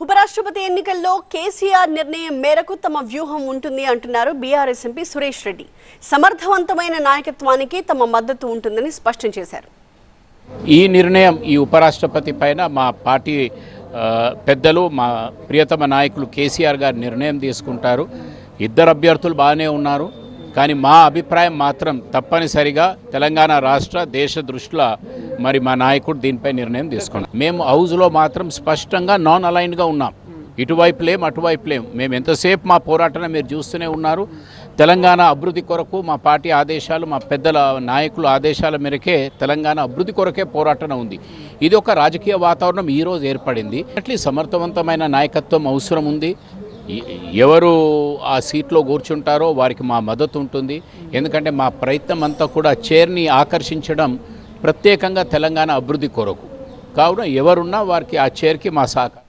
ఉపరాష్ట్రపతి ఎన్నికల్లో కేసీఆర్ నిర్ణయం మేరకు తమ వ్యూహం ఉంటుంది అంటున్నారు బీఆర్ఎస్ ఎంపీ సురేష్ రెడ్డి. సమర్థవంతమైన నాయకత్వానికి తమ మద్దతు ఉంటుందని స్పష్టం చేశారు. ఈ నిర్ణయం ఈ ఉపరాష్ట్రపతి పైన మా పార్టీ పెద్దలు మా ప్రియతమ నాయకులు కేసీఆర్ గారు నిర్ణయం తీసుకుంటారు. ఇద్దరు అభ్యర్థులు బాగానే ఉన్నారు. కానీ మా అభిప్రాయం మాత్రం తప్పనిసరిగా తెలంగాణ రాష్ట్ర దేశ దృష్టిలో మరి మా నాయకుడు దీనిపై నిర్ణయం తీసుకున్నాం మేము హౌజ్లో మాత్రం స్పష్టంగా నాన్ అలైన్గా ఉన్నాం. ఇటువైపు లేం అటువైపు లేం. మేము ఎంతసేపు మా పోరాటం మీరు చూస్తూనే ఉన్నారు. తెలంగాణ అభివృద్ధి కొరకు మా పార్టీ ఆదేశాలు మా పెద్దల నాయకుల ఆదేశాల మేరకే తెలంగాణ అభివృద్ధి కొరకే పోరాటం ఉంది. ఇది ఒక రాజకీయ వాతావరణం ఈరోజు ఏర్పడింది. అట్లీ సమర్థవంతమైన నాయకత్వం అవసరం ఉంది. ఎవరు ఆ సీట్లో కూర్చుంటారో వారికి మా మద్దతు ఉంటుంది. ఎందుకంటే మా ప్రయత్నం అంతా కూడా చైర్ని ఆకర్షించడం ప్రత్యేకంగా తెలంగాణ అభివృద్ధి కొరకు. కావున ఎవరున్నా వారికి ఆ చైర్కి మా సహకారం